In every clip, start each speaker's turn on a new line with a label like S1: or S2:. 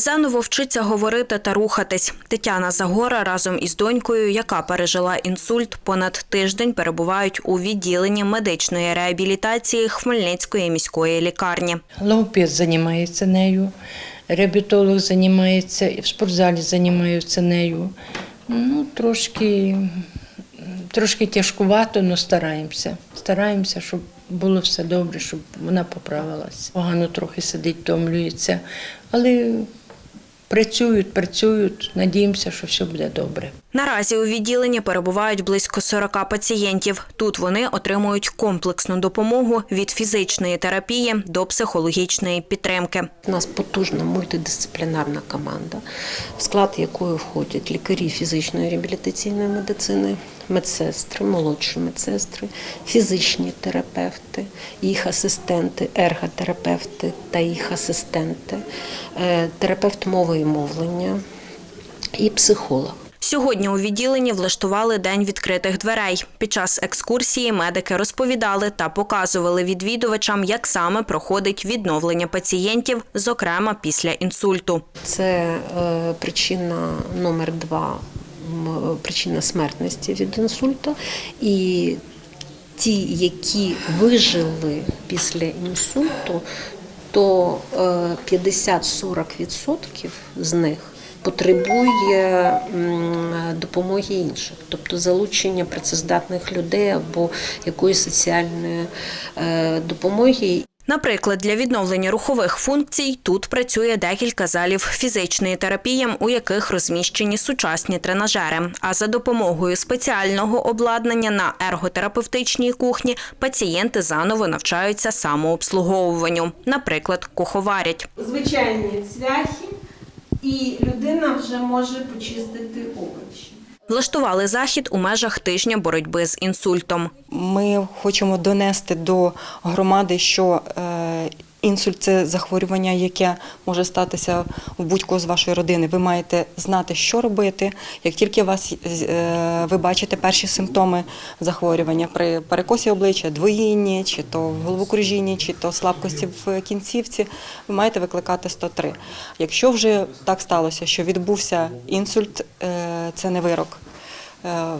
S1: Заново вчиться говорити та рухатись. Тетяна Загора разом із донькою, яка пережила інсульт, понад тиждень перебувають у відділенні медичної реабілітації Хмельницької міської лікарні.
S2: Логопед займається нею, реабілітолог займається, і в спортзалі займаються нею. Ну, трошки, трошки тяжкувато, але стараємося. Стараємося, щоб було все добре, щоб вона поправилася. Погано трохи сидить, втомлюється, але працюють, працюють, надіємося, що все буде добре.
S1: Наразі у відділенні перебувають близько 40 пацієнтів. Тут вони отримують комплексну допомогу від фізичної терапії до психологічної підтримки.
S3: У нас потужна мультидисциплінарна команда, в склад якої входять лікарі фізичної реабілітаційної медицини, медсестри, молодші медсестри, фізичні терапевти, їх асистенти, ерготерапевти та їх асистенти, е, терапевт мови і мовлення і психолог.
S1: Сьогодні у відділенні влаштували день відкритих дверей. Під час екскурсії медики розповідали та показували відвідувачам, як саме проходить відновлення пацієнтів, зокрема після інсульту.
S3: Це е, причина номер два, причина смертності від інсульту. І ті, які вижили після інсульту, то е, 50-40% з них потребує допомоги інших, тобто залучення працездатних людей або якоїсь соціальної е, допомоги.
S1: Наприклад, для відновлення рухових функцій тут працює декілька залів фізичної терапії, у яких розміщені сучасні тренажери. А за допомогою спеціального обладнання на ерготерапевтичній кухні пацієнти заново навчаються самообслуговуванню. Наприклад, куховарять.
S4: звичайні цвяхи, і людина вже може почистити овочі.
S1: Влаштували захід у межах тижня боротьби з інсультом.
S5: Ми хочемо донести до громади, що е, інсульт це захворювання, яке може статися у будь-кого з вашої родини. Ви маєте знати, що робити. Як тільки вас е, ви бачите перші симптоми захворювання при перекосі обличчя, двоїнні, чи то в головокружінні, чи то слабкості в кінцівці, ви маєте викликати 103. Якщо вже так сталося, що відбувся інсульт, е, це не вирок. Е,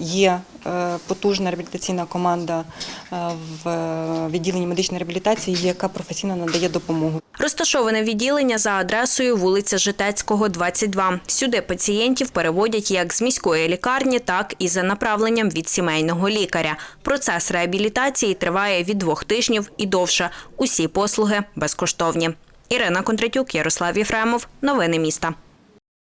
S5: Є е, потужна реабілітаційна команда е, в відділенні медичної реабілітації, яка професійно надає допомогу.
S1: Розташоване відділення за адресою вулиця Житецького, 22. Сюди пацієнтів переводять як з міської лікарні, так і за направленням від сімейного лікаря. Процес реабілітації триває від двох тижнів і довше. Усі послуги безкоштовні. Ірина Кондратюк, Ярослав Єфремов. Новини міста.